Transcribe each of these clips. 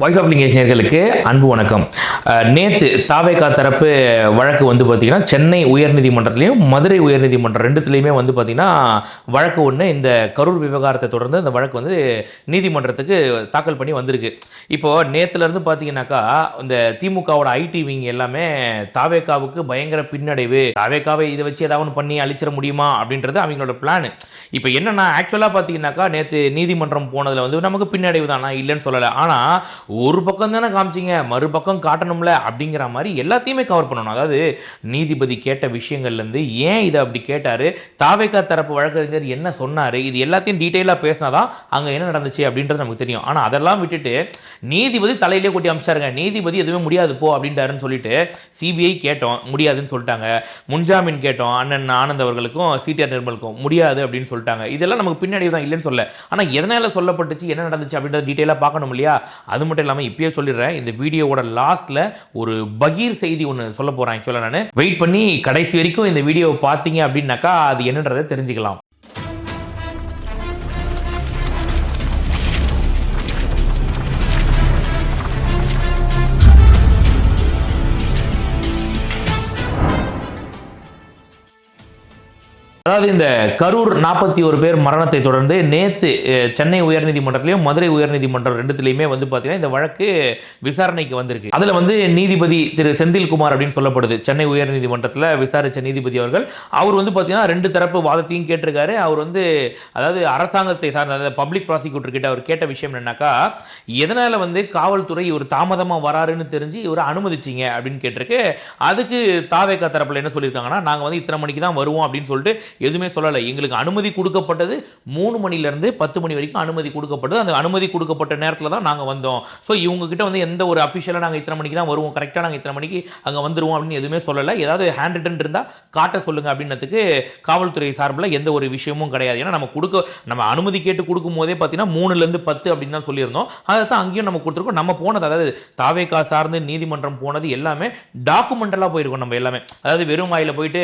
Voice of லிங்கேஷர்களுக்கு அன்பு வணக்கம். நேற்று தாவேகா தரப்பு வழக்கு வந்து பார்த்தீங்கன்னா சென்னை உயர்நீதிமன்றத்துலேயும் மதுரை உயர்நீதிமன்றம் ரெண்டுத்துலேயுமே வந்து பார்த்தீங்கன்னா வழக்கு ஒன்று இந்த கரூர் விவகாரத்தை தொடர்ந்து அந்த வழக்கு வந்து நீதிமன்றத்துக்கு தாக்கல் பண்ணி வந்திருக்கு. இப்போது நேற்றுலேருந்து பார்த்தீங்கன்னாக்கா இந்த திமுகவோட ஐடி விங் எல்லாமே தாவேகாவுக்கு பயங்கர பின்னடைவு. தாவேகாவை இதை வச்சு ஏதாவது பண்ணி அழிச்சிட முடியுமா அப்படின்றது அவங்களோட பிளான் இப்போ என்னென்னா ஆக்சுவலாக பார்த்தீங்கன்னாக்கா நேற்று நீதிமன்றம் போனதில் வந்து நமக்கு பின்னடைவு தானா? இல்லைன்னு சொல்லலை. ஆனால் ஒரு பக்கம் தானே காமிச்சிங்க மறுபக்கம் காட்டணும்ல அப்படிங்கிற மாதிரி எல்லாத்தையுமே கவர் பண்ணணும். அதாவது நீதிபதி கேட்ட விஷயங்கள்லேருந்து ஏன் இதை அப்படி கேட்டார்? தாவேக்கா தரப்பு வழக்கறிஞர் என்ன சொன்னார்? இது எல்லாத்தையும் டீட்டெயிலாக பேசினாதான் அங்கே என்ன நடந்துச்சு அப்படின்றது நமக்கு தெரியும். ஆனால் அதெல்லாம் விட்டுட்டு நீதிபதி தலையிலே கொட்டி அமிச்சாருங்க நீதிபதி எதுவுமே முடியாது போ அப்படின்ட்டாருன்னு சொல்லிட்டு சிபிஐ கேட்டோம். முடியாதுன்னு சொல்லிட்டாங்க. முன்ஜாமீன் கேட்டோம். அண்ணன் ஆனந்த் அவர்களுக்கும் சிடிஆர் நிர்மலுக்கும் முடியாது அப்படின்னு சொல்லிட்டாங்க. இதெல்லாம் நமக்கு பின்னாடி தான் இல்லைன்னு சொல்ல. ஆனால் எதனால் சொல்லப்பட்டுச்சு? என்ன நடந்துச்சு அப்படின்றத டீட்டெயிலாக பார்க்கணும் இல்லையா? அது மட்டும் இல்லாமல் இப்பயே சொல்லிடுறேன். இந்த வீடியோவோட லாஸ்ட்டில் ஒரு பகீர் செய்தி ஒன்று சொல்ல போகிறேன் ஆக்சுவலாக நான். வெயிட் பண்ணி கடைசி வரைக்கும் இந்த வீடியோவை பார்த்தீங்க அப்படின்னாக்கா அது என்னன்றதை தெரிஞ்சுக்கலாம். அதாவது இந்த கரூர் நாற்பத்தி ஒரு பேர் மரணத்தை தொடர்ந்து நேற்று சென்னை உயர்நீதிமன்றத்திலையும் மதுரை உயர்நீதிமன்றம் ரெண்டுத்துலையுமே வந்து பார்த்தீங்கன்னா இந்த வழக்கு விசாரணைக்கு வந்திருக்கு. அதில் வந்து நீதிபதி திரு செந்தில்குமார் அப்படின்னு சொல்லப்படுது. சென்னை உயர்நீதிமன்றத்தில் விசாரித்த நீதிபதி அவர்கள். அவர் வந்து பார்த்தீங்கன்னா ரெண்டு தரப்பு வாதத்தையும் கேட்டிருக்காரு. அவர் வந்து அதாவது அரசாங்கத்தை சார்ந்த அதாவது பப்ளிக் ப்ராசிக்யூட்டர் கிட்ட அவர் கேட்ட விஷயம் என்னன்னாக்கா எதனால் வந்து காவல்துறை இவர் தாமதமாக வராருன்னு தெரிஞ்சு இவரை அனுமதிச்சிங்க? அப்படின்னு கேட்டிருக்கு. அதுக்கு தாவேக்கா தரப்பில் என்ன சொல்லியிருக்காங்கன்னா நாங்கள் வந்து இத்தனை மணிக்கு தான் வருவோம் அப்படின்னு சொல்லிட்டு எதுவுமே சொல்லலை. எங்களுக்கு அனுமதி கொடுக்கப்பட்டது மூணு மணிலேருந்து பத்து மணி வரைக்கும் அனுமதி கொடுக்கப்பட்டது. அந்த அனுமதி கொடுக்கப்பட்ட நேரத்தில் தான் நாங்கள் வந்தோம். ஸோ இவங்ககிட்ட வந்து எந்த ஒரு அஃபிஷியலாக நாங்கள் இத்தனை மணிக்கு தான் வருவோம். கரெக்டாக நாங்கள் இத்தனை மணிக்கு அங்கே வந்துடுவோம் அப்படின்னு எதுவுமே சொல்லலை. ஏதாவது ஹேண்ட் ரிட்டன் இருந்தால் காட்ட சொல்லுங்கள் அப்படின்னதுக்கு காவல்துறை சார்பில் எந்த ஒரு விஷயமும் கிடையாது. ஏன்னா நம்ம கொடுக்க நம்ம அனுமதி கேட்டு கொடுக்கும் போதே பார்த்தீங்கன்னா மூணுலேருந்து பத்து அப்படின்னு தான் சொல்லியிருந்தோம். அதை தான் அங்கேயும் நம்ம கொடுத்துருக்கோம். நம்ம போனது அதாவது தாவேக்கா சார்ந்து நீதிமன்றம் போனது எல்லாமே டாக்குமெண்டலாக போயிருக்கோம் நம்ம எல்லாமே. அதாவது வெறும் வாயில் போயிட்டு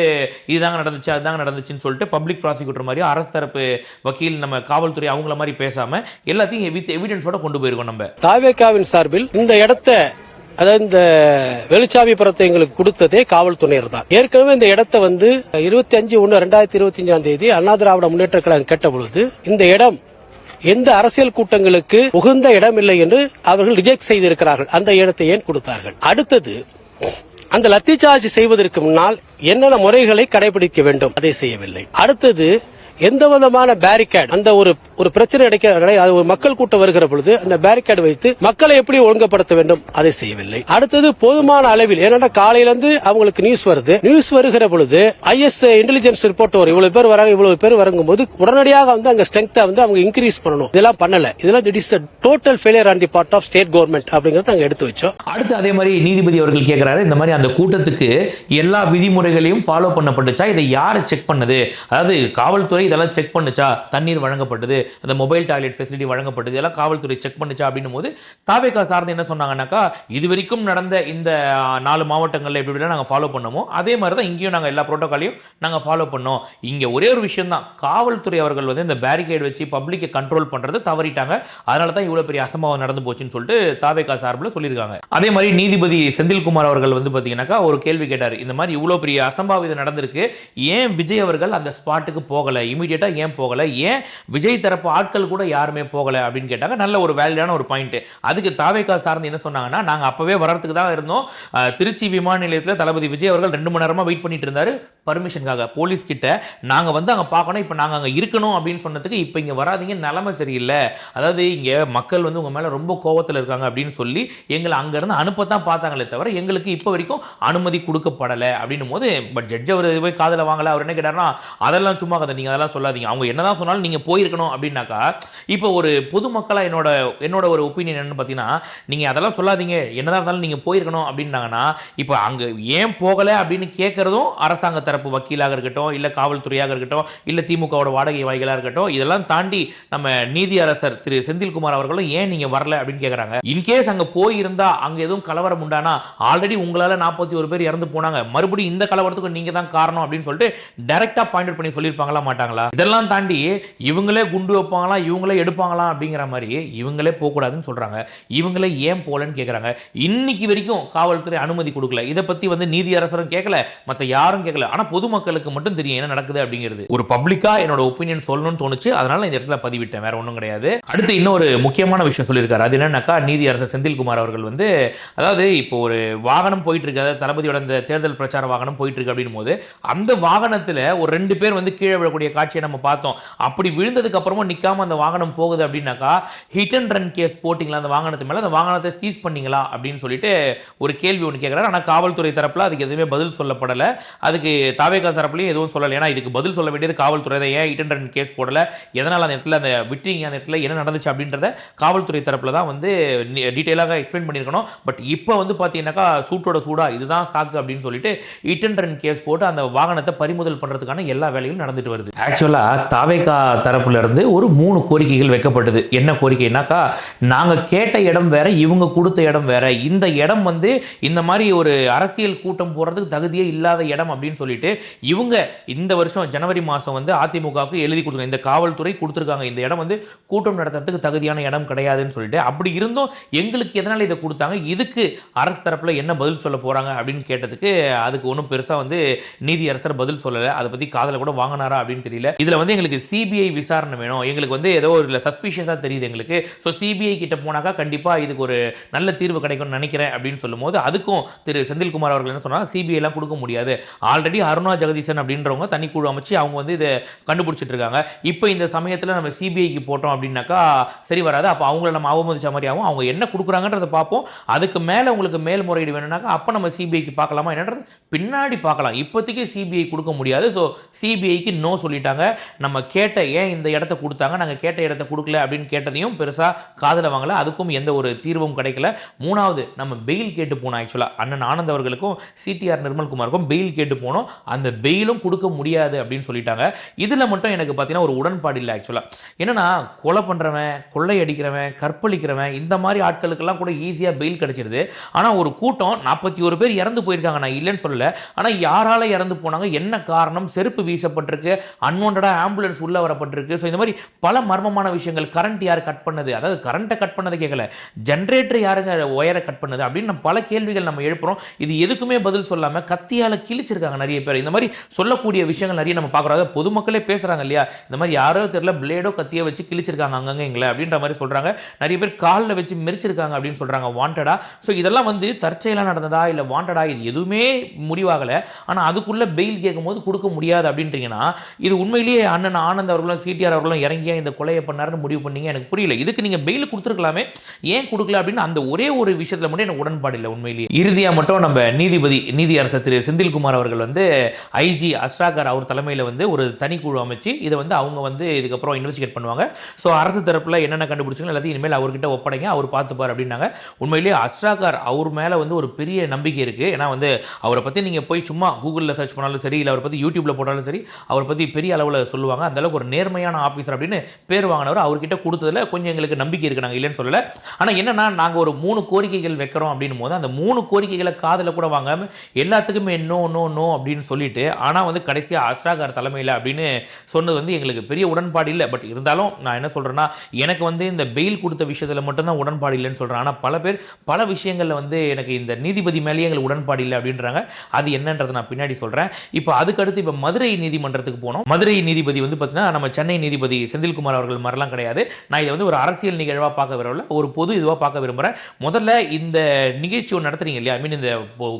இதுதாங்க நடந்துச்சு அதுதாங்க நடந்துச்சுன்னு சொல்லிட்டு பப்ளிக் ப்ராசிக்யூட்டர் மாதிரி அரசு தரப்பு வக்கீல் நம்ம காவல்துறை அவங்கள மாதிரி பேசாம எல்லாத்தையும் வித் எவிடன்ஸோட கொண்டு போயிருக்கோம் நம்ம. தாவேகாவின் சார்பில் இந்த இடத்தை அதாவது இந்த வெளிச்சாவிபுரத்தை எங்களுக்கு கொடுத்ததே காவல்துறையினர் தான். ஏற்கனவே இந்த இடத்தை வந்து இருபத்தி அஞ்சு ஒன்று ரெண்டாயிரத்தி இருபத்தி அஞ்சாம் தேதி அண்ணா திராவிட முன்னேற்ற கழகம் கேட்ட பொழுது இந்த இடம் எந்த அரசியல் கூட்டங்களுக்கு உகந்த இடம் இல்லை என்று அவர்கள் ரிஜெக்ட் செய்திருக்கிறார்கள். அந்த இடத்தை ஏன் கொடுத்தார்கள்? அடுத்தது அந்த லத்தி சார்ஜ் செய்வதற்கு முன்னால் என்னென்ன முறைகளை கடைபிடிக்க வேண்டும்? அதை செய்யவில்லை. அடுத்தது எந்த விதமான பேரிகேட் அந்த ஒரு ஒரு பிரச்சனை நடக்க அது ஒரு மக்கள் கூட்டம் வருகிற பொழுது அந்த பேரிகேட் வைத்து மக்களை எப்படி ஒழுங்குபடுத்த வேண்டும்? அதை செய்யவில்லை. அடுத்தது போதுமான அளவில் ஏன்னா காலையில இருந்து அவங்களுக்கு நியூஸ் வருது. நியூஸ் வருகிற பொழுது ஐஎஸ் இன்டெலிஜென்ஸ் ரிப்போர்ட் வரும். இவ்வளவு பேர் வராங்க இவ்வளவு பேர் வரங்கும் போது உடனடியாக வந்து அங்க ஸ்ட்ரென்த்தை வந்து அவங்க இன்க்ரீஸ் பண்ணணும். இதெல்லாம் பண்ணல. இதெல்லாம் it is total failure on the part of state government அப்படிங்கறத அங்க எடுத்து வச்சோம். அடுத்து அதே மாதிரி நீதிபதி அவர்கள் கேட்கிறாரு இந்த மாதிரி அந்த கூட்டத்துக்கு எல்லா விதிமுறைகளையும் ஃபாலோ பண்ணப்பட்டுச்சா? இதை யாரை செக் பண்ணது? அதாவது காவல்துறை இதெல்லாம் செக் பண்ணுச்சா? தண்ணீர் வழங்கப்பட்டது அந்த மொபைல் டாய்லெட் ஃபெசிலிட்டி வழங்கப்பட்டது இதெல்லாம் காவல்துறை செக் பண்ணுச்சா அப்படின்னும் போது தாவேக்கா சார்ந்து என்ன சொன்னாங்கன்னாக்கா இது வரைக்கும் நடந்த இந்த நாலு மாவட்டங்களில் எப்படி எப்படிலாம் நாங்கள் ஃபாலோ பண்ணோமோ அதே மாதிரி தான் இங்கேயும் நாங்கள் எல்லா ப்ரோட்டோக்காலையும் நாங்கள் ஃபாலோ பண்ணோம். இங்கே ஒரே ஒரு விஷயம் தான் காவல்துறை அவர்கள் வந்து இந்த பேரிகேட் வச்சு பப்ளிக்கை கண்ட்ரோல் பண்ணுறது தவறிட்டாங்க. அதனால தான் இவ்வளோ பெரிய அசம்பாவம் நடந்து போச்சுன்னு சொல்லிட்டு தாவேக்கா சார்பில் சொல்லியிருக்காங்க. அதே மாதிரி நீதிபதி செந்தில்குமார் அவர்கள் வந்து பார்த்தீங்கன்னாக்கா ஒரு கேள்வி கேட்டார் இந்த மாதிரி இவ்வளோ பெரிய அசம்பாவிதம் நடந்திருக்கு ஏன் விஜய் அவர்கள் அந்த ஸ்பாட்டுக்கு போகலை? இமீடியட்டாக ஏன் போகலை? ஏன் விஜய் தரப்பு ஆட்கள் கூட யாருமே போகலை அப்படின்னு கேட்டாங்க. நல்ல ஒரு வேலிடான ஒரு பாயிண்ட் அதுக்கு தாவேக்கா சார்ந்து என்ன சொன்னாங்கன்னா நாங்கள் அப்போவே வர்றதுக்கு தான் இருந்தோம். திருச்சி விமான நிலையத்தில் தளபதி விஜய் அவர்கள் ரெண்டு மணி நேரமாக வெயிட் பண்ணிட்டு இருந்தாரு. பர்மிஷனுக்காக போலீஸ் கிட்ட நாங்கள் வந்து அங்கே பார்க்கணும். இப்போ நாங்கள் அங்கே இருக்கணும் அப்படின்னு சொன்னதுக்கு இப்போ இங்கே வராதீங்க நிலமை சரியில்லை. அதாவது இங்கே மக்கள் வந்து உங்கள் மேலே ரொம்ப கோவத்தில் இருக்காங்க அப்படின்னு சொல்லி எங்களை அங்கேருந்து அனுப்பத்தான் பார்த்தாங்களே தவிர எங்களுக்கு இப்போ வரைக்கும் அனுமதி கொடுக்கப்படலை அப்படின்னும் போது பட் ஜட்ஜ் அவர் போய் காதில் வாங்கலை. அவர் என்ன கேட்டார்னா அதெல்லாம் சும்மா கதை. நீங்கள் அதெல்லாம் சொல்லாதீங்க. அவங்க என்னதான் சொன்னாலும் நீங்கள் போயிருக்கணும் அப்படின்னாக்கா இப்போ ஒரு பொதுமக்களாக என்னோட என்னோட ஒரு ஒப்பீனியன் என்னன்னு பார்த்தீங்கன்னா நீங்கள் அதெல்லாம் சொல்லாதீங்க. என்னதான் இருந்தாலும் நீங்கள் போயிருக்கணும் அப்படின்னாங்கன்னா இப்போ அங்கே ஏன் போகலை அப்படின்னு கேட்குறதும் அரசாங்க தரப்பு வக்கீலாக இருக்கட்டும் இல்லை காவல்துறையாக இருக்கட்டும் இல்லை திமுகவோட வாடகை வாய்களாக இருக்கட்டும் இதெல்லாம் தாண்டி நம்ம நீதி அரசர் திரு செந்தில்குமார் அவர்களும் ஏன் நீங்கள் வரல அப்படின்னு கேட்குறாங்க. இன்கேஸ் அங்கே போயிருந்தா அங்கே எதுவும் கலவரம் உண்டானா ஆல்ரெடி உங்களால் நாற்பத்தி ஒரு பேர் இறந்து போனாங்க. மறுபடியும் இந்த கலவரத்துக்கு நீங்கள் தான் காரணம் அப்படின்னு சொல்லிட்டு டைரெக்டாக பாயிண்ட் அவுட் பண்ணி சொல்லியிருப்பாங்களா மாட்டாங்களா? போறாங்களா இதெல்லாம் தாண்டி இவங்களே குண்டு வைப்பாங்களா? இவங்களே எடுப்பாங்களா? அப்படிங்கிற மாதிரி இவங்களே போகக்கூடாதுன்னு சொல்றாங்க. இவங்களே ஏன் போகலன்னு கேட்குறாங்க இன்னைக்கு வரைக்கும் காவல்துறை அனுமதி கொடுக்கல. இதை பத்தி வந்து நீதியரசரும் கேட்கல மற்ற யாரும் கேட்கல ஆனா பொதுமக்களுக்கு மட்டும் தெரியும் என்ன நடக்குது அப்படிங்கிறது. ஒரு பப்ளிக்கா என்னோட ஒப்பீனியன் சொல்லணும்னு தோணுச்சு. அதனால இந்த இடத்துல பதிவிட்டேன். வேற ஒன்றும் கிடையாது. அடுத்து இன்னொரு முக்கியமான விஷயம் சொல்லியிருக்காரு. அது என்னன்னாக்கா நீதியரசர் செந்தில்குமார் அவர்கள் வந்து அதாவது இப்போ ஒரு வாகனம் போயிட்டு இருக்காது தளபதியோட இந்த தேர்தல் பிரச்சார வாகனம் போயிட்டு இருக்கு அப்படின்னு போது அந்த வாகனத்துல ஒரு ரெண்டு பேர் வந்து கீழே விழக்கூடிய காட்சியை நம்ம பார்த்தோம். அப்படி விழுந்ததுக்கு அப்புறமும் நிற்காம அந்த வாகனம் போகுது அப்படின்னாக்கா ஹிட் அண்ட் ரன் கேஸ் போட்டிங்களா? அந்த வாகனத்து மேலே அந்த வாகனத்தை சீஸ் பண்ணிங்களா? அப்படின்னு சொல்லிட்டு ஒரு கேள்வி ஒன்று கேட்குறாரு ஆனால் காவல்துறை தரப்பில் அதுக்கு எதுவுமே பதில் சொல்லப்படலை. அதுக்கு தாவேகா தரப்புலையும் எதுவும் சொல்லலை. ஏன்னா இதுக்கு பதில் சொல்ல வேண்டியது காவல்துறை தான். ஏன் ஹிட் அண்ட் ரன் கேஸ் போடலை? எதனால் அந்த இடத்துல அந்த விட்டீங்க? அந்த இடத்துல என்ன நடந்துச்சு அப்படின்றத காவல்துறை தரப்பில் தான் வந்து டீட்டெயிலாக எக்ஸ்பிளைன் பண்ணியிருக்கணும். பட் இப்போ வந்து பார்த்தீங்கன்னாக்கா சூட்டோட சூடாக இதுதான் சாக்கு அப்படின்னு சொல்லிட்டு ஹிட் அண்ட் ரன் கேஸ் போட்டு அந்த வாகனத்தை பறிமுதல் பண்ணுறதுக்கான எல்லா வேலையும் நடந்துட்டு வருது. ஆக்சுவலாக தாவேகா தரப்புலேருந்து ஒரு மூணு கோரிக்கைகள் வைக்கப்பட்டது. என்ன கோரிக்கைனாக்கா நாங்கள் கேட்ட இடம் வேற இவங்க கொடுத்த இடம் வேற. இந்த இடம் வந்து இந்த மாதிரி ஒரு அரசியல் கூட்டம் போகிறதுக்கு தகுதியே இல்லாத இடம் அப்படின்னு சொல்லிட்டு இவங்க இந்த வருஷம் ஜனவரி மாதம் வந்து அதிமுகவுக்கு எழுதி கொடுத்துருக்காங்க. இந்த காவல்துறை கொடுத்துருக்காங்க. இந்த இடம் வந்து கூட்டம் நடத்துறதுக்கு தகுதியான இடம் கிடையாதுன்னு சொல்லிட்டு அப்படி இருந்தும் எங்களுக்கு எதனால் இதை கொடுத்தாங்க? இதுக்கு அரசு தரப்பில் என்ன பதில் சொல்ல போகிறாங்க அப்படின்னு கேட்டதுக்கு அதுக்கு ஒன்றும் பெருசாக வந்து நீதி அரசர் பதில் சொல்லலை. அதை பற்றி காதில் கூட வாங்கினாரா அப்படின்னு தெரியல. இதில் வந்து எங்களுக்கு சிபிஐ விசாரணை வேணும். எங்களுக்கு வந்து ஏதோ ஒரு சஸ்பிஷியஸாக தெரியுது எங்களுக்கு. ஸோ சிபிஐ கிட்ட போனாக்கா கண்டிப்பாக இதுக்கு ஒரு நல்ல தீர்வு கிடைக்கும்னு நினைக்கிறேன் அப்படின்னு சொல்லும்போது அதுக்கும் திரு செந்தில்குமார் அவர்கள் என்ன சொன்னால் சிபிஐ எல்லாம் கொடுக்க முடியாது. ஆல்ரெடி அருணா ஜெகதீசன் அப்படின்றவங்க தனி குழு அமைச்சு அவங்க வந்து இதை கண்டுபிடிச்சிட்டு இருக்காங்க. இப்போ இந்த சமயத்தில் நம்ம சிபிஐக்கு போட்டோம் அப்படின்னாக்கா சரி வராது. அப்போ அவங்கள நம்ம அவமதிச்ச மாதிரி ஆகும் அவங்க என்ன கொடுக்குறாங்கன்றதை பார்ப்போம். அதுக்கு மேலே உங்களுக்கு மேல்முறையீடு வேணும்னாக்கா அப்போ நம்ம சிபிஐக்கு பார்க்கலாமா? என்னன்றது பின்னாடி பார்க்கலாம். இப்போதைக்கு சிபிஐ கொடுக்க முடியாது. ஸோ சிபிஐக்கு நோ சொல்லிட்டு பண்ணிட்டாங்க. நம்ம கேட்ட ஏன் இந்த இடத்த கொடுத்தாங்க? நாங்கள் கேட்ட இடத்த கொடுக்கல அப்படின்னு கேட்டதையும் பெருசாக காதில் வாங்கல. அதுக்கும் எந்த ஒரு தீர்வும் கிடைக்கல. மூணாவது நம்ம பெயில் கேட்டு போனோம் ஆக்சுவலாக அண்ணன் ஆனந்த் அவர்களுக்கும் சிடிஆர் நிர்மல்குமாருக்கும் பெயில் கேட்டு போனோம். அந்த பெயிலும் கொடுக்க முடியாது அப்படின்னு சொல்லிட்டாங்க. இதில் மட்டும் எனக்கு பார்த்தீங்கன்னா ஒரு உடன்பாடு இல்லை ஆக்சுவலாக என்னன்னா கொலை பண்ணுறவன் கொள்ளை அடிக்கிறவன் கற்பழிக்கிறவன் இந்த மாதிரி ஆட்களுக்கெல்லாம் கூட ஈஸியாக பெயில் கிடைச்சிருது. ஆனால் ஒரு கூட்டம் நாற்பத்தி ஒரு பேர் இறந்து போயிருக்காங்க. நான் இல்லைன்னு சொல்லல. ஆனால் யாரால இறந்து போனாங்க? என்ன காரணம்? செருப்பு வீசப்பட்டிருக்கு. அன்வான்டாக ஆம்புலன்ஸ் உள்ளே வரப்பட்டிருக்கு. ஸோ இந்த மாதிரி பல மர்மமான விஷயங்கள் கரண்ட் யார் கட் பண்ணது? அதாவது கரண்ட்டை கட் பண்ணதை கேட்கல ஜென்ரேட்டர் யாருங்க ஒயரை கட் பண்ணது? அப்படின்னு நம்ம பல கேள்விகள் நம்ம எழுப்புறோம். இது எதுக்குமே பதில் சொல்லாமல் கத்தியால் கிழிச்சிருக்காங்க நிறைய பேர். இந்த மாதிரி சொல்லக்கூடிய விஷயங்கள் நிறைய நம்ம பார்க்குறோம். அதாவது பொதுமக்களே பேசுகிறாங்க இல்லையா? இந்த மாதிரி யாரோ தெரியல பிளேடோ கத்தியை வச்சு கிழிச்சிருக்காங்க அங்கங்கே எங்களை அப்படின்ற மாதிரி சொல்கிறாங்க நிறைய பேர் காலில் வச்சு மெரிச்சிருக்காங்க அப்படின்னு சொல்கிறாங்க வாண்டடா ஸோ இதெல்லாம் வந்து தற்செயலாக நடந்ததா இல்லை வாண்டடா இது எதுவுமே முடிவாகலை. ஆனால் அதுக்குள்ளே பெயில் கேட்கும்போது கொடுக்க முடியாது அப்படின்றீங்கன்னா இது உண்மையிலேயே அண்ணன் ஆனந்த் அவர்களும் சிடிஆர் அவர்களும் இறங்கியா இந்த கொலையை பண்ணாருன்னு முடிவு பண்ணீங்க? எனக்கு புரியல. இதுக்கு நீங்கள் பெயில் கொடுத்துருக்கலாமே. ஏன் கொடுக்கல அப்படின்னு அந்த ஒரே ஒரு விஷயத்தில் மட்டும் எனக்கு உடன்பாடு இல்லை உண்மையிலேயே. இறுதியாக மட்டும் நம்ம நீதிபதி நீதி அரசு திரு செந்தில்குமார் அவர்கள் வந்து ஐஜி அஸ்ராகர் அவர் தலைமையில் வந்து ஒரு தனிக்குழு அமைச்சு இதை வந்து அவங்க வந்து இதுக்கப்புறம் இன்வெஸ்டிகேட் பண்ணுவாங்க. ஸோ அரசு தரப்பில் என்னென்ன கண்டுபிடிச்சிங்களோ எல்லாத்தையும் இனிமேல் அவர்கிட்ட ஒப்படைங்க. அவர் பார்த்துப்பார் அப்படின்னாங்க. உண்மையிலேயே அஸ்ராகர் அவர் மேலே வந்து ஒரு பெரிய நம்பிக்கை இருக்குது ஏன்னா வந்து அவரை பற்றி நீங்கள் போய் சும்மா கூகுளில் சர்ச் பண்ணாலும் சரி இல்லை அவரை பற்றி யூடியூப்பில் போட்டாலும் சரி அவரை பற்றி பெரிய அளவில் சொல்லுவாங்க. அந்தளவுக்கு ஒரு நேர்மையான ஆஃபீஸர் அப்படின்னு பேர் வாங்கினவர் அவர்கிட்ட கொடுத்ததில் கொஞ்சம் எங்களுக்கு நம்பிக்கை இருக்குது நாங்கள் இல்லைன்னு சொல்லலை. ஆனால் என்னென்னா நாங்கள் ஒரு மூணு கோரிக்கைகள் வைக்கிறோம் அப்படின்னும் போது அந்த மூணு கோரிக்கைகளை காதில் கூட வாங்காமல் எல்லாத்துக்குமே நோ நோ நோ அப்படின்னு சொல்லிட்டு ஆனால் வந்து கடைசியாக அஷ்டாகார் தலைமையில் அப்படின்னு சொன்னது வந்து எங்களுக்கு பெரிய உடன்பாடு இல்லை. பட் இருந்தாலும் நான் என்ன சொல்கிறேன்னா எனக்கு வந்து இந்த பெயில் கொடுத்த விஷயத்தில் மட்டும்தான் உடன்பாடு இல்லைன்னு சொல்கிறேன் ஆனால் பல பேர் பல விஷயங்களில் வந்து எனக்கு இந்த நீதிபதி மேலேயே எங்களுக்கு உடன்பாடு இல்லை அப்படின்றாங்க. அது என்னன்றதை நான் பின்னாடி சொல்கிறேன் இப்போ அதுக்கடுத்து இப்போ மதுரை நீதிமன்றத்துக்கு போனோம். மதுரை நீதிபதி வந்து பார்த்தீங்கன்னா நம்ம சென்னை நீதிபதி செந்தில்குமார் அவர்கள் மாதிரிலாம் கிடையாது. நான் இதை வந்து ஒரு அரசியல் நிகழ்வாக பார்க்க விரும்பல. ஒரு பொது இதுவாக பார்க்க விரும்புகிறேன் முதல்ல இந்த நிகழ்ச்சி ஒன்று நடத்துறீங்க இல்லையா? ஐ மீன் இந்த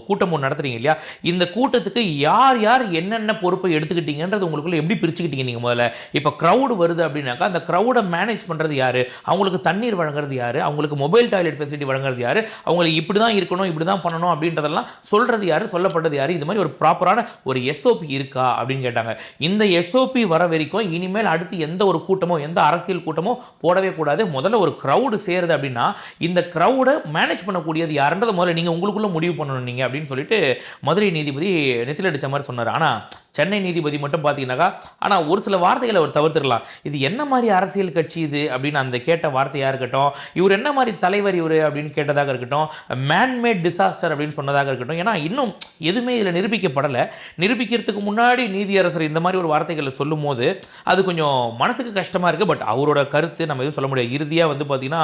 கூட்டம் ஒன்று நடத்துறீங்க இல்லையா? இந்த கூட்டத்துக்கு யார் யார் என்னென்ன பொறுப்பை எடுத்துக்கிட்டீங்கன்றது உங்களுக்குள்ள எப்படி பிரிச்சுக்கிட்டீங்க நீங்கள் முதல்ல? இப்போ க்ரௌடு வருது அப்படின்னாக்கா அந்த க்ரௌடை மேனேஜ் பண்ணுறது யார்? அவங்களுக்கு தண்ணீர் வழங்குறது யார்? அவங்களுக்கு மொபைல் டாய்லெட் ஃபெசிலிட்டி வழங்குறது யார்? அவங்களுக்கு இப்படி தான் இருக்கணும் இப்படி தான் பண்ணணும் அப்படின்றதெல்லாம் சொல்கிறது யார்? சொல்லப்பட்டது யார்? இது மாதிரி ஒரு ப்ராப்பரான ஒரு எஸ்ஓபி இருக்கா அப்படின்னு கேட்டாங்க. இந்த எஸ்ஓபி வர வரைக்கும் இனிமேல் அடுத்து எந்த ஒரு கூட்டமோ எந்த அரசியல் கூட்டமோ போடவே கூடாது. முதல்ல ஒரு க்ரௌடு சேருது அப்படின்னா இந்த க்ரௌடை மேனேஜ் பண்ணக்கூடியது யாருன்றது முதல்ல நீங்கள் உங்களுக்குள்ளே முடிவு பண்ணணும் நீங்கள் அப்படின்னு சொல்லிட்டு மதுரை நீதிபதி நெத்தில அடித்த மாதிரி சொன்னார். ஆனால் சென்னை நீதிபதி மட்டும் பார்த்தீங்கன்னாக்கா ஆனால் ஒரு சில வார்த்தைகளை அவர் தவிர்த்துடலாம். இது என்ன மாதிரி அரசியல் கட்சி இது அப்படின்னு அந்த கேட்ட வார்த்தையாக இருக்கட்டும் இவர் என்ன மாதிரி தலைவர் இவர் அப்படின்னு கேட்டதாக இருக்கட்டும் மேன்மேட் டிசாஸ்டர் அப்படின்னு சொன்னதாக இருக்கட்டும். ஏன்னா இன்னும் எதுவுமே இதில் நிரூபிக்கப்படலை. நிரூபிக்கிறதுக்கு முன்னாடி நீதியரசர் இந்த மாதிரி ஒரு வார்த்தைகள் விஷயங்களை சொல்லும் போது அது கொஞ்சம் மனசுக்கு கஷ்டமாக இருக்குது பட் அவரோட கருத்து நம்ம எதுவும் சொல்ல முடியாது. இறுதியாக வந்து பார்த்திங்கன்னா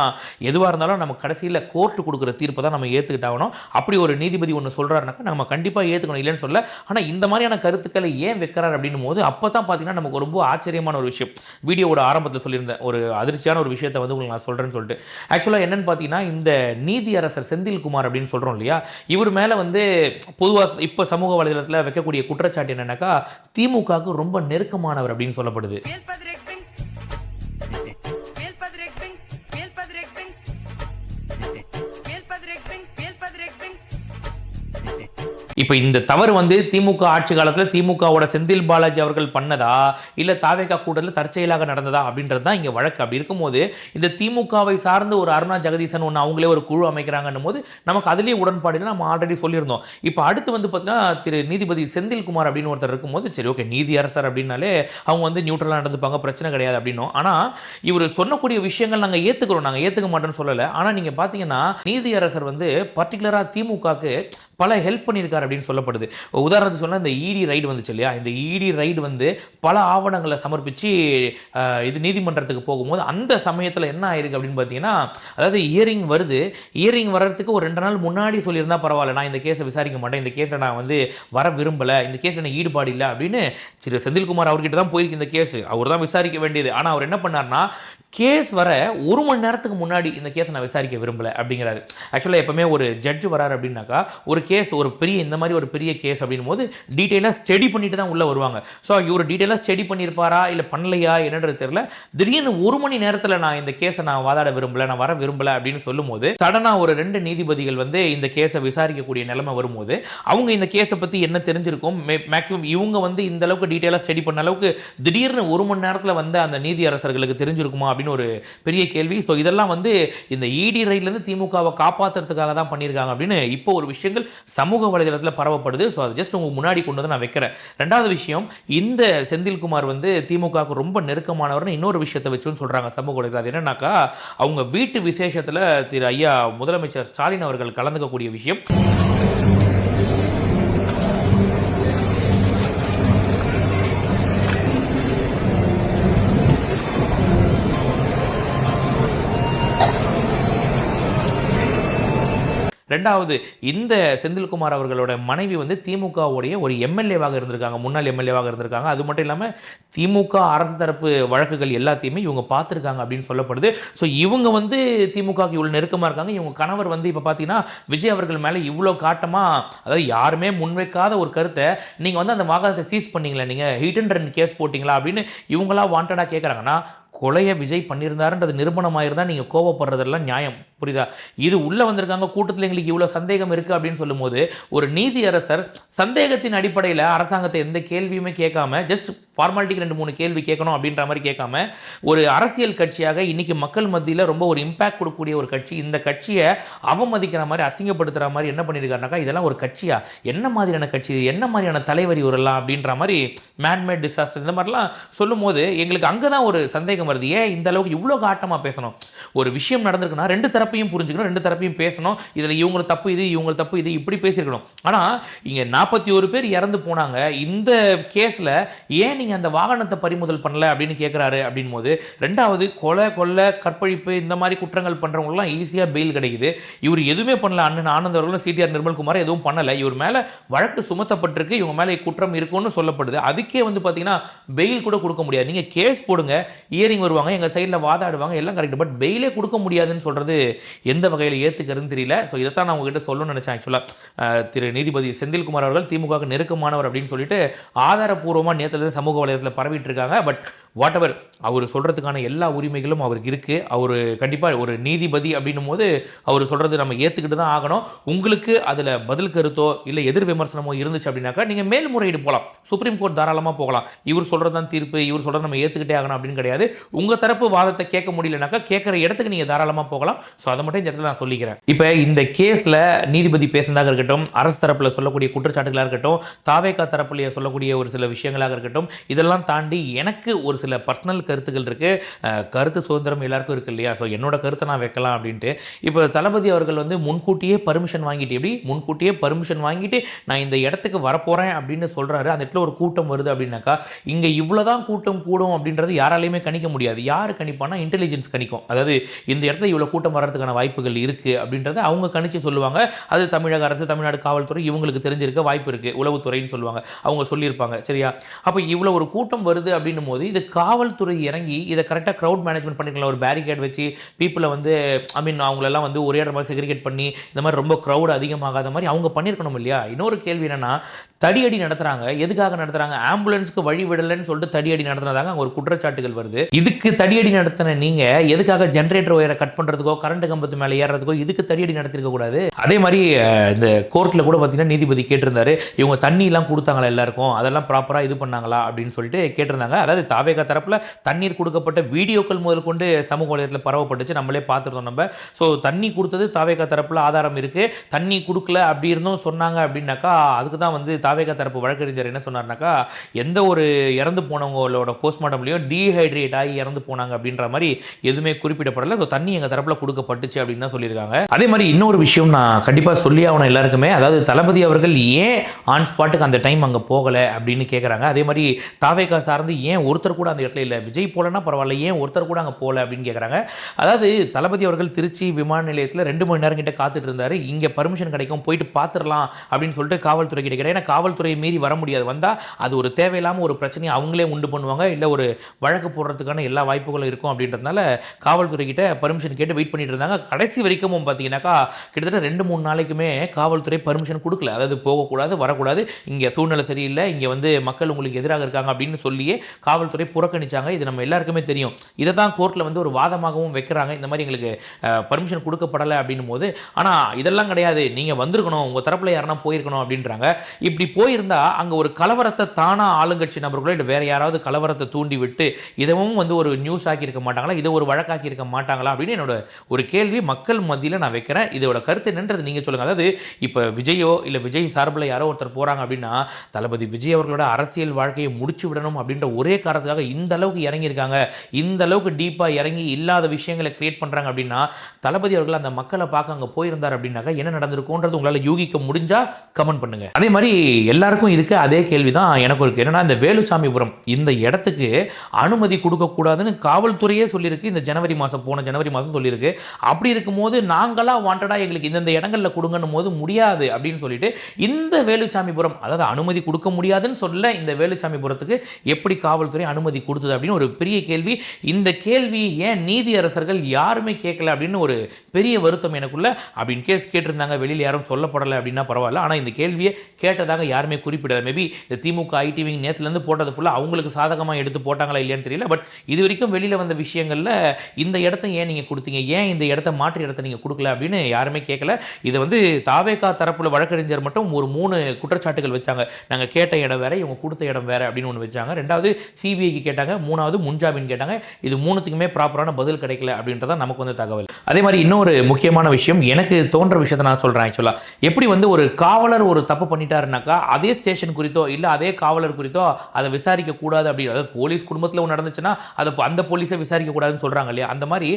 எதுவாக இருந்தாலும் நம்ம கடைசியில் கோர்ட்டு கொடுக்குற தீர்ப்பை தான் நம்ம ஏற்றுக்கிட்டாகணும் அப்படி ஒரு நீதிபதி ஒன்று சொல்கிறாருனாக்கா நம்ம கண்டிப்பாக ஏற்றுக்கணும் இல்லைன்னு சொல்ல ஆனால் இந்த மாதிரியான கருத்துக்களை ஏன் வைக்கிறார் அப்படின்னும் போது அப்போ தான் பார்த்தீங்கன்னா நமக்கு ரொம்ப ஆச்சரியமான ஒரு விஷயம். வீடியோவோட ஆரம்பத்தில் சொல்லியிருந்தேன். ஒரு அதிர்ச்சியான ஒரு விஷயத்தை வந்து உங்களுக்கு நான் சொல்கிறேன்னு சொல்லிட்டு. ஆக்சுவலாக என்னன்னு பார்த்தீங்கன்னா இந்த நீதியரசர் செந்தில்குமார் அப்படின்னு சொல்கிறோம் இல்லையா? இவர் மேலே வந்து பொதுவாக இப்போ சமூக வலைதளத்தில் வைக்கக்கூடிய குற்றச்சாட்டு என்னன்னாக்கா திமுகவுக்கு ரொம்ப நெருக்கமானவர் அப்படின்னு சொல்லப்படுது. இப்போ இந்த தவறு வந்து திமுக ஆட்சி காலத்தில் திமுகவோட செந்தில் பாலாஜி அவர்கள் பண்ணதா? இல்லை தாவேகா கூட்டத்தில் தற்செயலாக நடந்ததா? அப்படின்றது தான் இங்கே வழக்கு. அப்படி இருக்கும்போது இந்த திமுகவை சார்ந்து ஒரு அருணா ஜெகதீசன் ஒன்று அவங்களே ஒரு குழு அமைக்கிறாங்கன்னும் போது நமக்கு அதுலேயே உடன்பாடு நம்ம ஆல்ரெடி சொல்லியிருந்தோம். இப்போ அடுத்து வந்து பார்த்தீங்கன்னா திரு நீதிபதி செந்தில்குமார் அப்படின்னு ஒருத்தர் இருக்கும்போது சரி ஓகே நீதி அரசர் அப்படின்னாலே அவங்க வந்து நியூட்ரலாக நடந்துப்பாங்க பிரச்சனை கிடையாது அப்படின்னும். ஆனால் இவர் சொன்னக்கூடிய விஷயங்கள் நாங்கள் ஏற்றுக்கிறோம் நாங்கள் ஏற்றுக்க மாட்டோம்னு சொல்லலை. ஆனால் நீங்கள் பார்த்தீங்கன்னா நீதியரசர் வந்து பர்டிகுலராக திமுகவுக்கு பல ஹெல்ப் பண்ணியிருக்காரு அப்படின்னு சொல்லப்படுது. உதாரணத்துக்கு சொன்னால் இந்த இடி ரைடு வந்துச்சு இல்லையா? இந்த இடி ரைடு வந்து பல ஆவணங்களை சமர்ப்பித்து இது நீதிமன்றத்துக்கு போகும்போது அந்த சமயத்தில் என்ன ஆயிருக்கு அப்படின்னு பார்த்தீங்கன்னா அதாவது இயரிங் வருது. இயரிங் வர்றதுக்கு ஒரு ரெண்டு நாள் முன்னாடி சொல்லியிருந்தா பரவாயில்ல நான் இந்த கேஸை விசாரிக்க மாட்டேன். இந்த கேஸில் நான் வந்து வர விரும்பலை. இந்த கேஸில் எனக்கு ஈடுபாடு இல்லை அப்படின்னு திரு செந்தில்குமார் அவர்கிட்ட தான் போயிருக்கு இந்த கேஸ் அவர் தான் விசாரிக்க வேண்டியது. ஆனால் அவர் என்ன பண்ணார்னா கேஸ் வர ஒரு மணி நேரத்துக்கு முன்னாடி இந்த கேஸை நான் விசாரிக்க விரும்பலை அப்படிங்கிறாரு. ஆக்சுவலாக எப்பவுமே ஒரு ஜட்ஜ் வராரு அப்படின்னாக்கா ஒரு கேஸ் ஒரு பெரிய இந்த மாதிரி ஒரு பெரிய கேஸ் அப்படின்னும் போது டீட்டெயிலாக ஸ்டடி பண்ணிட்டு தான் உள்ளே வருவாங்க. ஸோ இவர் டீட்டெயிலாக ஸ்டடி பண்ணியிருப்பாரா இல்லை பண்ணலையா என்னன்றது தெரியல. திடீர்னு ஒரு மணி நேரத்தில் நான் இந்த கேஸை நான் வாதாட விரும்பல நான் வர விரும்பல அப்படின்னு சொல்லும்போது சடனாக ஒரு ரெண்டு நீதிபதிகள் வந்து இந்த கேஸை விசாரிக்கக்கூடிய நிலைமை வரும்போது அவங்க இந்த கேஸை பற்றி என்ன தெரிஞ்சிருக்கும்? மேக்ஸிமம் இவங்க வந்து இந்த அளவுக்கு டீட்டெயிலாக ஸ்டடி பண்ண அளவுக்கு திடீர்னு ஒரு மணி நேரத்தில் வந்து அந்த நீதி அரசர்களுக்கு தெரிஞ்சிருக்குமா அப்படின்னு ஒரு பெரிய கேள்வி. ஸோ இதெல்லாம் வந்து இந்த இடி ரைட்லேருந்து திமுகவை காப்பாற்றுறதுக்காக தான் பண்ணியிருக்காங்க அப்படின்னு இப்போ ஒரு விஷயங்கள் சமூக வலைதளத்தில் பரவப்படுது. ஸோ அது ஜஸ்ட் உங்களுக்கு முன்னாடி கொண்டு வந்து நான் வைக்கிறேன். ரெண்டாவது விஷயம் இந்த செந்தில்குமார் வந்து திமுகவுக்கு ரொம்ப நெருக்கமானவர்னு இன்னொரு விஷயத்தை வச்சுன்னு சொல்கிறாங்க சமூக வலைதளம் அது என்னன்னாக்கா அவங்க வீட்டு விசேஷத்தில் திரு ஐயா முதலமைச்சர் ஸ்டாலின் அவர்கள் கலந்துக்கக்கூடிய விஷயம். ரெண்டாவது இந்த செந்தில்குமார் அவர்களோட மனைவி வந்து திமுகவுடைய ஒரு எம்எல்ஏவாக இருந்திருக்காங்க முன்னாள் எம்எல்ஏவாக இருந்திருக்காங்க. அது மட்டும் இல்லாமல் திமுக அரசு தரப்பு வழக்குகள் எல்லாத்தையுமே இவங்க பார்த்துருக்காங்க அப்படின்னு சொல்லப்படுது. ஸோ இவங்க வந்து திமுகவுக்கு இவ்வளோ நெருக்கமாக இருக்காங்க. இவங்க கணவர் வந்து இப்போ பார்த்தீங்கன்னா விஜய் அவர்கள் மேலே இவ்வளோ காட்டமாக அதாவது யாருமே முன்வைக்காத ஒரு கருத்தை நீங்கள் வந்து அந்த வாகனத்தை சீஸ் பண்ணீங்களா நீங்கள் ஹீட் அண்ட் ரன் கேஸ் போட்டிங்களா அப்படின்னு இவங்களா வாண்டடாக கேட்குறாங்கன்னா கொலையை விஜய் பண்ணியிருந்தாருன்றது நிரூபணமாயிருந்தா நீங்கள் கோவப்படுறதெல்லாம் நியாயம். புரியுதா? இது உள்ளே வந்திருக்காங்க கூட்டத்தில் எங்களுக்கு இவ்வளோ சந்தேகம் இருக்குது அப்படின்னு சொல்லும்போது ஒரு நீதியரசர் சந்தேகத்தின் அடிப்படையில் அரசாங்கத்தை எந்த கேள்வியுமே கேட்காம ஜஸ்ட் ஃபார்மாலிட்டிக்கு ரெண்டு மூணு கேள்வி கேட்கணும் அப்படின்ற மாதிரி கேட்காம ஒரு அரசியல் கட்சியாக இன்னைக்கு மக்கள் மத்தியில் ரொம்ப ஒரு இம்பாக்ட் கொடுக்கக்கூடிய ஒரு கட்சி இந்த கட்சியை அவமதிக்கிற மாதிரி அசிங்கப்படுத்துகிற மாதிரி என்ன பண்ணியிருக்காருனாக்கா இதெல்லாம் ஒரு கட்சியா? என்ன மாதிரியான கட்சி இது? என்ன மாதிரியான தலைவர் இவரெல்லாம் அப்படின்ற மாதிரி மேன்மேட் டிசாஸ்டர் இந்த மாதிரிலாம் சொல்லும்போது எங்களுக்கு அங்கே தான் ஒரு சந்தேகம் வருது. ஏன் இந்த அளவுக்கு இவ்வளோ காட்டமாக பேசணும்? ஒரு விஷயம் நடந்திருக்குன்னா ரெண்டு தரப்பையும் புரிஞ்சுக்கணும் ரெண்டு தரப்பையும் பேசணும். இதில் இவங்க தப்பு இது இவங்க தப்பு இது இப்படி பேசியிருக்கணும். ஆனால் இங்கே நாற்பத்தி ஒரு பேர் இறந்து போனாங்க. இந்த கேஸில் ஏன் நீங்கள் அந்த வாகனத்தை பறிமுதல் பண்ணல அப்படின்னு கேட்குறாரு அப்படின் போது ரெண்டாவது கொலை கொள்ளை கற்பழிப்பு இந்த மாதிரி குற்றங்கள் பண்ணுறவங்களாம் ஈஸியாக பெயில் கிடைக்குது. இவர் எதுவுமே பண்ணல. அண்ணன் ஆனந்த் அவர்களும் சிடிஆர் நிர்மல்குமார் எதுவும் பண்ணலை. இவர் மேலே வழக்கு சுமத்தப்பட்டிருக்கு. இவங்க மேலே குற்றம் இருக்கும்னு சொல்லப்படுது. அதுக்கே வந்து பார்த்தீங்கன்னா பெயில் கூட கொடுக்க முடியாது. நீங்கள் கேஸ் போடுங்க. இயரிங் வருவாங்க எங்கள் சைடில் வாதாடுவாங்க எல்லாம் கரெக்ட் பட் பெயிலே கொடுக்க முடியாதுன்னு சொல்கிறது எந்த வகையில் ஏற்றுக்கிறதுன்னு தெரியல. ஸோ இதைத்தான் நான் உங்ககிட்ட சொல்லணும்னு நினச்சேன் ஆக்சுவலாக திரு நீதிபதி செந்தில்குமார் அவர்கள் திமுக நெருக்கமானவர் அப்படின்னு சொல்லிட்டு ஆதாரப்பூர்வமாக நேற்று சமூக வலைதளத்தில் பரவிட்டு இருக்காங்க. பட் வாட் எவர் அவர் சொல்கிறதுக்கான எல்லா உரிமைகளும் அவருக்கு இருக்குது அவர் கண்டிப்பாக ஒரு நீதிபதி அப்படின்னும் போது அவர் சொல்கிறது நம்ம ஏற்றுக்கிட்டு தான் ஆகணும். உங்களுக்கு அதில் பதில் கருத்தோ இல்லை எதிர் விமர்சனமோ இருந்துச்சு அப்படின்னாக்கா நீங்கள் மேல்முறையீடு போகலாம் சுப்ரீம் கோர்ட் தாராளமாக போகலாம். இவர் சொல்கிறது தான் தீர்ப்பு இவர் சொல்கிறது நம்ம ஏற்றுக்கிட்டே ஆகணும் அப்படின்னு கிடையாது. உங்கள் தரப்பு வாதத்தை கேட்க முடியலனாக்கா கேட்குற இடத்துக்கு நீங்கள் தாராளமாக போகலாம். ஸோ அதை மட்டும் இந்த இடத்துல நான் சொல்லிக்கிறேன். இப்போ இந்த கேஸில் நீதிபதி பேசுனதாக இருக்கட்டும் அரசு தரப்பில் சொல்லக்கூடிய குற்றச்சாட்டுகளாக இருக்கட்டும் தாவேக்கா தரப்புலேயே சொல்லக்கூடிய ஒரு சில விஷயங்களாக இருக்கட்டும் இதெல்லாம் தாண்டி எனக்கு ஒரு சில பர்சனல் கருத்துக்கள் இருக்குது கருத்து சுதந்திரம் எல்லாருக்கும் இருக்கு இல்லையா? ஸோ என்னோட கருத்தை நான் வைக்கலாம் அப்படின்ட்டு. இப்போ தளபதி அவர்கள் வந்து முன்கூட்டியே பர்மிஷன் வாங்கிட்டு எப்படி? முன்கூட்டியே பர்மிஷன் வாங்கிட்டு நான் இந்த இடத்துக்கு வரப்போகிறேன் அப்படின்னு சொல்கிறாரு அந்த இடத்துல ஒரு கூட்டம் வருது அப்படின்னாக்கா இங்கே இவ்வளோ தான் கூட்டம் கூடும் அப்படின்றது யாராலையுமே கணிக்க முடியாது. யார் கணிப்பானா இன்டெலிஜென்ஸ் கணிக்கும். அதாவது இந்த இடத்துல இவ்வளோ கூட்டம் வர்றதுக்கான வாய்ப்புகள் இருக்குது அப்படின்றத அவங்க கணிச்சு சொல்லுவாங்க. அது தமிழக அரசு தமிழ்நாடு காவல்துறை இவங்களுக்கு தெரிஞ்சிருக்க வாய்ப்பு இருக்குது உளவுத்துறைன்னு சொல்லுவாங்க. அவங்க சொல்லியிருப்பாங்க. சரியா? அப்போ இவ்வளோ ஒரு கூட்டம் வருது அப்படின்னும் போது இது காவல்துறை இறங்கி இதை கரெக்டாக க்ரௌட் மேனேஜ்மெண்ட் பண்ணிக்கலாம். ஒரு பேரிகேட் வச்சு பீப்புளை வந்து ஐ மீன் அவங்களெல்லாம் வந்து ஒரே இடமா செக்ரிகேட் பண்ணி இந்த மாதிரி ரொம்ப க்ரௌட் அதிகமாகாத மாதிரி அவங்க பண்ணியிருக்கணும் இல்லையா? இன்னொரு கேள்வி என்னென்னா தடியடி நடத்துறாங்க. எதுக்காக நடத்துகிறாங்க ஆம்புலன்ஸ்க்கு வழி விடலைன்னு சொல்லிட்டு தடியடி நடத்துனதாங்க அங்கே ஒரு குற்றச்சாட்டுகள் வருது. இதுக்கு தடியடி நடத்தின நீங்கள் எதுக்காக ஜென்ரேட்டர் ஒயரை கட் பண்றதுக்கோ கரண்ட் கம்பத்து மேலே ஏறுறதுக்கோ இதுக்கு தடியடி நடத்திருக்க கூடாது? அதே மாதிரி இந்த கோர்ட்ல கூட பார்த்தீங்கன்னா நீதிபதி கேட்டிருந்தாரு இவங்க தண்ணியெல்லாம் கொடுத்தாங்களா எல்லாருக்கும்? அதெல்லாம் ப்ராப்பராக இது பண்ணாங்களா? அப்படின்னு சொல்லிட்டு கேட்டிருந்தாங்க. அதாவது தாவேக தரப்புல தண்ணீர் கொடுக்கப்பட்ட வீடியோக்கள் முதல் கொண்டு சமூக வலைதளத்தில் பரவப்பட்டுச்சு. நம்மளே பார்த்துருந்தோம் நம்ம. ஸோ தண்ணி கொடுத்தது தாவேகா தரப்பில் ஆதாரம் இருக்கு. தண்ணி கொடுக்கல அப்படி இருந்தும் சொன்னாங்க அப்படின்னாக்கா அதுக்கு தான் வந்து தாவேகா தரப்பு வழக்கறிஞர் என்ன சொன்னார்னாக்கா எந்த ஒரு இறந்து போனவங்களோட போஸ்ட்மார்ட்டம்லையும் டீஹைட்ரேட் ஆகி இறந்து போனாங்க அப்படின்ற மாதிரி எதுவுமே குறிப்பிடப்படலை. ஸோ தண்ணி எங்கள் தரப்புல கொடுக்கப்பட்டுச்சு அப்படின்னு தான் சொல்லியிருக்காங்க. அதே மாதிரி இன்னொரு விஷயம் நான் கண்டிப்பாக சொல்லி ஆகணும் எல்லாருக்குமே. அதாவது தளபதி அவர்கள் ஏன் ஆன் ஸ்பாட்டுக்கு அந்த டைம் அங்கே போகலை அப்படின்னு கேட்குறாங்க அதே மாதிரி தாவேகா சார்ந்து ஏன் ஒருத்தர் கூட அந்த இடத்துல இல்லை. விஜய் போலன்னா பரவாயில்ல. ஏன் ஒருத்தர் கூட அங்கே போகல அப்படின்னு கேட்குறாங்க அதாவது தளபதி அவர்கள் திருச்சி விமான நிலையத்தில் ரெண்டு மணி நேரம் கிட்ட காத்துட்டு இருந்தாரு. இங்கே பர்மிஷன் கிடைக்கும் போயிட்டு பார்த்துடலாம் அப்படின்னு சொல்லிட்டு காவல்துறை கிட்ட கேட்டேன் ஏன்னா காவல்துறையை மீறி வர முடியாது. வந்தால் அது ஒரு தேவையில்லாமல் ஒரு பிரச்சனையை அவங்களே உண்டு பண்ணுவாங்க. இல்லை ஒரு வழக்கு போடுறதுக்கான எல்லா வாய்ப்புகளும் இருக்கும் அப்படின்றதுனால காவல்துறை கிட்ட பர்மிஷன் கேட்டு வெயிட் பண்ணிட்டு இருந்தாங்க. கடைசி வரைக்கும் பார்த்தீங்கன்னாக்கா கிட்டத்தட்ட ரெண்டு மூணு நாளைக்குமே காவல்துறை பர்மிஷன் கொடுக்கல. அதாவது போகக்கூடாது வரக்கூடாது. இங்கே சூழ்நிலை சரியில்லை. இங்கே வந்து மக்கள் உங்களுக்கு எதிராக இருக்காங்க அப்படின்னு சொல்லியே காவல்துறை புறக்கணிச்சாங்க. இது நம்ம எல்லாருக்குமே தெரியும். இதை தான் கோர்ட்டில் வந்து ஒரு வாதமாகவும் வைக்கிறாங்க. இந்த மாதிரி எங்களுக்கு பர்மிஷன் கொடுக்கப்படலை அப்படின்னும் போது ஆனால் இதெல்லாம் கிடையாது. நீங்கள் வந்திருக்கணும். உங்கள் தரப்பில் யாருன்னா போயிருக்கணும் அப்படின்றாங்க. இப்படி போயிருந்தால் அங்கே ஒரு கலவரத்தை தானாக ஆளுங்கட்சி நபர்களோ இல்லை வேறு யாராவது கலவரத்தை தூண்டி விட்டு இதவும் வந்து ஒரு நியூஸ் ஆக்கியிருக்க மாட்டாங்களா? இதை ஒரு வழக்காக்கி இருக்க மாட்டாங்களா? அப்படின்னு என்னோட ஒரு கேள்வி மக்கள் மத்தியில் நான் வைக்கிறேன். இதோட கருத்து என்னன்றது நீங்கள் சொல்லுங்கள் அதாவது இப்போ விஜயோ இல்லை விஜய் சார்பில் யாரோ ஒருத்தர் போகிறாங்க அப்படின்னா தளபதி விஜய் அவர்களோட அரசியல் வாழ்க்கையை முடிச்சு விடணும் அப்படின்ற ஒரே காரணத்துக்காக இந்த அளவுக்கு இறங்கியிருக்காங்க. இந்த அளவுக்கு டீப்பாக இறங்கி இல்லாத விஷயங்களை கிரியேட் பண்ணுறாங்க அப்படின்னா தளபதி அவர்கள் அந்த மக்களை பார்க்க அங்கே போயிருந்தார் அப்படின்னாக்கா என்ன நடந்திருக்கும்ன்றது உங்களால் யூகிக்க முடிஞ்சால் கமெண்ட் பண்ணுங்க. அதே மாதிரி எல்லாருக்கும் இருக்க அதே கேள்வி தான் எனக்கும் இருக்குது என்னன்னா இந்த வேலுசாமிபுரம் இந்த இடத்துக்கு அனுமதி கொடுக்கக்கூடாதுன்னு காவல்துறையே சொல்லியிருக்கு. இந்த ஜனவரி மாதம் போன ஜனவரி மாதம் சொல்லியிருக்கு. அப்படி இருக்கும்போது நாங்களாக வாண்டடாக எங்களுக்கு இந்தந்த இடங்களில் கொடுங்கன்னும் போது முடியாது அப்படின்னு சொல்லிட்டு இந்த வேலுசாமிபுரம் அதாவது அனுமதி கொடுக்க முடியாதுன்னு சொல்ல இந்த வேலுசாமிபுரத்துக்கு எப்படி காவல்துறை அனுமதி கொடுத்தது அப்படின்னு ஒரு பெரிய கேள்வி. இந்த கேள்வி ஏன் நீதி அரசர்கள் யாருமே கேட்கல அப்படின்னு ஒரு பெரிய வருத்தம் எனக்குள்ள அப்படின்னு கேஸ் கேட்டிருந்தாங்க. வெளியில் யாரும் சொல்லப்படலை அப்படின்னா பரவாயில்ல. ஆனால் இந்த கேள்வியை கேட்டதாக யாருமே குறிப்பிடலை. மேபி இந்த திமுக ஐடி விங் நேற்றுலேருந்து போட்டது ஃபுல்லாக அவங்களுக்கு சாதகமாக எடுத்து போட்டாங்களா இல்லையான்னு தெரியல. பட் இது வரைக்கும் வெளியில் வந்த விஷயங்களில் இந்த இடத்த ஏன் நீங்கள் கொடுத்தீங்க? ஏன் இந்த இடத்த மாற்று இடத்த நீங்கள் கொடுக்கல அப்படின்னு யாருமே கேட்கல. இதை வந்து தாவேகா தரப்பில் வழக்கறிஞர் மட்டும் ஒரு மூணு குற்றச்சாட்டுகள் வச்சாங்க. நாங்கள் கேட்ட இடம் வேற இவங்க கொடுத்த இடம் வேற அப்படின்னு ஒன்று வச்சாங்க. ரெண்டாவது சிபிஐக்கு கேட்டாங்க மூணாவது முன்ஜாமீன் கேட்டாங்க. இது மூணுத்துக்குமே ப்ராப்பரான பதில் கிடைக்கல அப்படின்றத நமக்கு வந்து தகவல். அதே மாதிரி இன்னொரு முக்கியமான விஷயம் எனக்கு தோன்ற விஷயத்தை நான் சொல்கிறேன் ஆக்சுவலாக எப்படி வந்து ஒரு காவலர் ஒரு தப்பு பண்ணிட்டாருனாக்கா அதே ஸ்டேஷன் குறித்தோ இல்லை அதே காவலர் குறித்தோ அதை விசாரிக்க கூடாது அப்படி போலீஸ் குடும்பத்தில் ஒன்று நடந்துச்சுன்னா அதை அந்த போலீஸை விசாரிக்க கூடாதுன்னு சொல்கிறாங்க இல்லையா? அந்த மாதிரி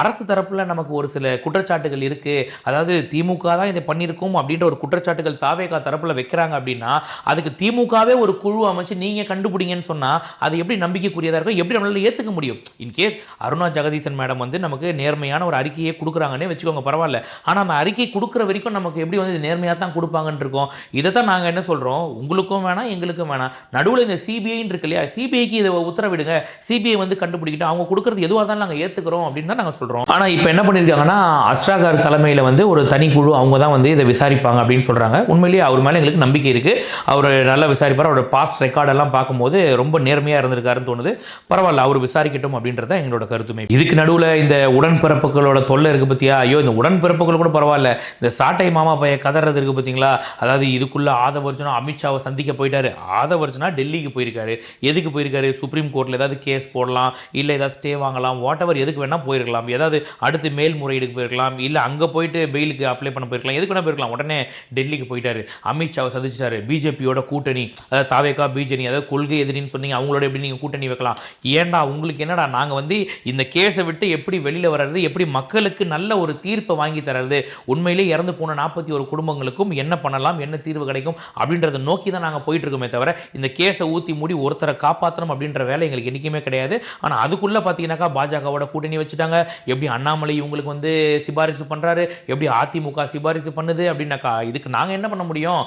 அரசு தரப்பில் நமக்கு ஒரு சில குற்றச்சாட்டுகள் இருக்குது அதாவது திமுக தான் இதை பண்ணியிருக்கும் அப்படின்ற ஒரு குற்றச்சாட்டுகள் தாவேகா தரப்பில் வைக்கிறாங்க அப்படின்னா அதுக்கு திமுகவே ஒரு குழு அமைச்சு நீங்கள் கண்டுபிடிங்கன்னு சொன்னால் அது எப்படி நம்பிக்கைக்குரியதாக இருக்கும் எப்படி நம்மளால் ஏற்றுக்க முடியும்? இன்கேஸ் அருணா ஜெகதீசன் மேடம் வந்து நமக்கு நேர்மையான ஒரு அறிக்கையை கொடுக்குறாங்கன்னே வச்சுக்கோங்க பரவாயில்ல. ஆனால் அந்த அறிக்கை கொடுக்குற வரைக்கும் நமக்கு எப்படி வந்து நேர்மையாக தான் கொடுப்பாங்கன்னு இருக்கோம். இதை தான் நாங்கள் என்ன சொல்கிறோம் உங்களுக்கும் வேணாம் எங்களுக்கும் வேணாம். நடுவில் இந்த சிபிஐன்னு இருக்கு இல்லையா? சிபிஐக்கு இதை உத்தரவிடுங்க. சிபிஐ வந்து கண்டுபிடிக்கிட்டு அவங்க கொடுக்குறது எதுவாக இருந்தாலும் நாங்கள் ஏற்றுக்கிறோம் அப்படின்னு தான் நாங்கள் சொல்கிறோம் ஆனால் இப்போ என்ன பண்ணியிருக்காங்கன்னா அஸ்ட்ராகார் தலைமையில் வந்து ஒரு தனி குழு அவங்க தான் வந்து இதை விசாரிப்பாங்க அப்படின்னு சொல்கிறாங்க உண்மையிலேயே அவர் மேலே எங்களுக்கு நம்பிக்கை இருக்குது அவர் நல்லா விசாரிப்பார். அவரோட பாஸ்ட் ரெக்கார்டெல்லாம் பார்க்கும்போது ரொம்ப நேர்மையாக இருந்திருக்காருன்னு தோணுது. பரவாயில்ல அவர் விசாரிக்கட்டும் அப்படின்றத எங்களோட கருத்துமே. இதுக்கு நடுவில் இந்த உடன்பிறப்புகளோட தொல்லை இருக்குது பற்றியா ஐயோ இந்த உடன்பிறப்புகள் கூட பரவாயில்ல. இந்த சாட்டை மாமா பைய கதறது இருக்குது பார்த்தீங்களா அதாவது இதுக்குள்ள ஆதவர்ஜனா அமித்ஷாவை சந்திக்க போயிட்டாரு. ஆதவர்ஜனா டெல்லிக்கு போயிருக்காரு. எதுக்கு போயிருக்காரு? சுப்ரீம் கோர்ட்டில் ஏதாவது கேஸ் போடலாம் இல்லை ஏதாவது ஸ்டே வாங்கலாம் வாட் எவர் எதுக்கு வேணால் போயிருக்கலாம். ஏதாவது அடுத்து மேல்முறையீடுக்கு போயிருக்கலாம் இல்லை அங்கே போயிட்டு பெயிலுக்கு அப்ளை பண்ண போயிருக்கலாம் எதுக்கு வேணால் போயிருக்கலாம். உடனே டெல்லிக்கு போயிட்டாரு. அமித்ஷாவை சந்திச்சிட்டாரு. பிஜேபியோட கூட்டணி அதாவது தாவேக்கா பிஜேபி அதாவது கொள்கை எதிரின்னு சொன்னீங்க அவங்களோட எப்படி நீங்கள் கூட்டணி கூட்டணி வைக்கலாம். ஏன்டா உங்களுக்கு என்னடா நாங்கள் வந்து இந்த கேஸை விட்டு எப்படி வெளியில் வர்றது எப்படி மக்களுக்கு நல்ல ஒரு தீர்ப்பை வாங்கி தர்றது உண்மையிலே இறந்து போன நாற்பத்தி ஒரு குடும்பங்களுக்கும் என்ன பண்ணலாம் என்ன தீர்வு கிடைக்கும் அப்படின்றத நோக்கி தான் நாங்கள் போயிட்டுருக்கோமே தவிர இந்த கேஸை ஊற்றி மூடி ஒருத்தரை காப்பாற்றணும் அப்படின்ற வேலை எங்களுக்கு என்றைக்குமே கிடையாது. ஆனால் அதுக்குள்ளே பார்த்தீங்கன்னாக்கா பாஜகவோட கூட்டணி வச்சுட்டாங்க. எப்படி அண்ணாமலை இவங்களுக்கு வந்து சிபாரிசு பண்ணுறாரு எப்படி அதிமுக சிபாரிசு பண்ணுது? அப்படின்னாக்கா இதுக்கு நாங்கள் என்ன பண்ண முடியும்?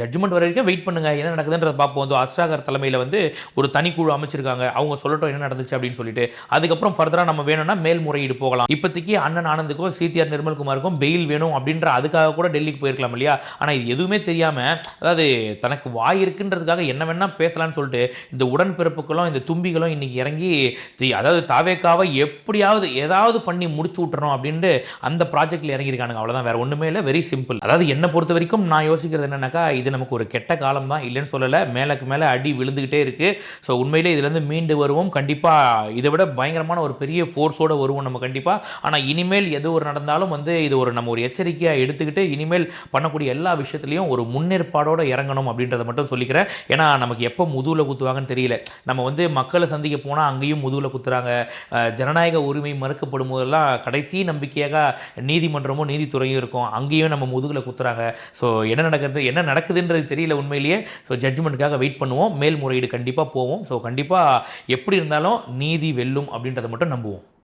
ஜட்ஜ்மெண்ட் வர வரைக்கும் வெயிட் பண்ணுங்க. என்ன நடக்குதுன்றத பார்ப்போம். வந்து அஸ்ராகர் தலைமையில் வந்து ஒரு தனிக்குழு அமைச்சிருக்காங்க அவங்க சொல்லட்டும் என்ன நடந்துச்சு அப்படின்னு சொல்லிட்டு. அதுக்கப்புறம் ஃபர்தராக நம்ம வேணும்னா மேல்முறையீடு போகலாம். இப்போதைக்கு அண்ணன் ஆனந்துக்கும் சிடிஆர் நிர்மல்குமாருக்கும் பெயில் வேணும் அப்படின்ற அதுக்காக கூட டெல்லிக்கு போயிருக்கலாம் இல்லையா? ஆனால் இது எதுவுமே தெரியாமல் அதாவது தனக்கு வாய் இருக்குன்றதுக்காக என்ன வேணால் பேசலாம்னு சொல்லிட்டு இந்த உடன்பிறப்புகளும் இந்த தும்பிகளும் இன்னைக்கு இறங்கி அதாவது தாவேக்காவை எப்படியாவது ஏதாவது பண்ணி முடிச்சு விட்டுறோம் அப்படின்ட்டு அந்த ப்ராஜெக்டில் இறங்கியிருக்கானுங்க. அவ்வளோதான் வேறு ஒன்றுமே இல்லை. வெரி சிம்பிள் அதாவது என்னை பொறுத்த வரைக்கும் நான் யோசிக்கிறது என்னன்னாக்கா இது நமக்கு ஒரு கெட்ட காலம் தான் இல்லைன்னு சொல்லலை. மேலக்கு மேலே அடி விழுந்துக்கிட்டே இருக்குது ஸோ உண்மையிலே இதுலேருந்து மீண்டு வருவோம். கண்டிப்பாக இதை விட பயங்கரமான ஒரு பெரிய ஃபோர்ஸோடு வருவோம் நம்ம கண்டிப்பாக ஆனால் இனிமேல் எது ஒரு நடந்தாலும் வந்து இது ஒரு நம்ம ஒரு எச்சரிக்கையாக எடுத்துக்கிட்டு இனிமேல் பண்ணக்கூடிய எல்லா விஷயத்துலையும் ஒரு முன்னேற்பாடோட இறங்கணும் அப்படின்றத மட்டும் சொல்லிக்கிறேன். ஏன்னா நமக்கு எப்போ முதுகில் குத்துவாங்கன்னு தெரியல. நம்ம வந்து மக்களை சந்திக்க போனால் அங்கேயும் முதுகில் குத்துறாங்க. ஜனநாயக உரிமை மறுக்கப்படும் போதெல்லாம் கடைசி நம்பிக்கையாக நீதிமன்றமும் நீதித்துறையும் இருக்கும். அங்கேயும் நம்ம முதுகில் குத்துறாங்க. ஸோ என்ன நடக்குது என்ன நடக்குதுன்றது தெரியல உண்மையிலேயே. ஸோ ஜட்ஜ்மெண்ட்டுக்காக வெயிட் பண்ணுவோம். மேல்முறையீடு கண்டிப்பாக போவோம். ஸோ கண்டிப்பாக கண்டிப்பாக எப்படி இருந்தாலும் நீதி வெல்லும் அப்படின்றத மட்டும் நம்புவோம்.